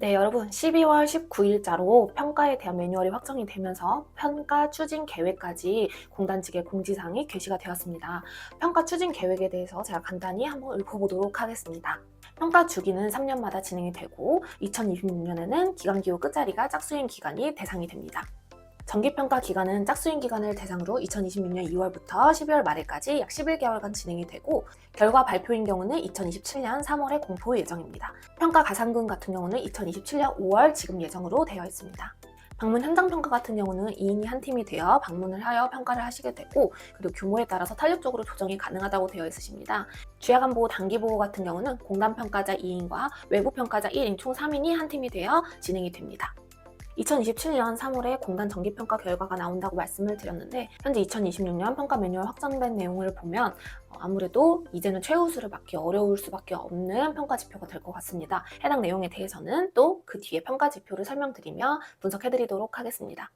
네, 여러분 12월 19일자로 평가에 대한 매뉴얼이 확정이 되면서 평가 추진 계획까지 공단 측의 공지사항이 게시가 되었습니다. 평가 추진 계획에 대해서 제가 간단히 한번 읊어보도록 하겠습니다. 평가 주기는 3년마다 진행이 되고 2026년에는 기간기호 끝자리가 짝수인 기간이 대상이 됩니다. 정기평가 기간은 짝수인 기간을 대상으로 2026년 2월부터 12월 말일까지 약 11개월간 진행이 되고 결과 발표인 경우는 2027년 3월에 공포 예정입니다. 평가 가산금 같은 경우는 2027년 5월 지금 예정으로 되어 있습니다. 방문 현장 평가 같은 경우는 2인이 한 팀이 되어 방문을 하여 평가를 하시게 되고 그리고 규모에 따라서 탄력적으로 조정이 가능하다고 되어 있으십니다. 주야간 보호 단기 보호 같은 경우는 공단 평가자 2인과 외부 평가자 1인 총 3인이 한 팀이 되어 진행이 됩니다. 2027년 3월에 공단 정기평가 결과가 나온다고 말씀을 드렸는데 현재 2026년 평가 매뉴얼 확정된 내용을 보면 어, 아무래도 이제는 최우수를 받기 어려울 수밖에 없는 평가 지표가 될 것 같습니다. 해당 내용에 대해서는 또 그 뒤에 평가 지표를 설명드리며 분석해드리도록 하겠습니다.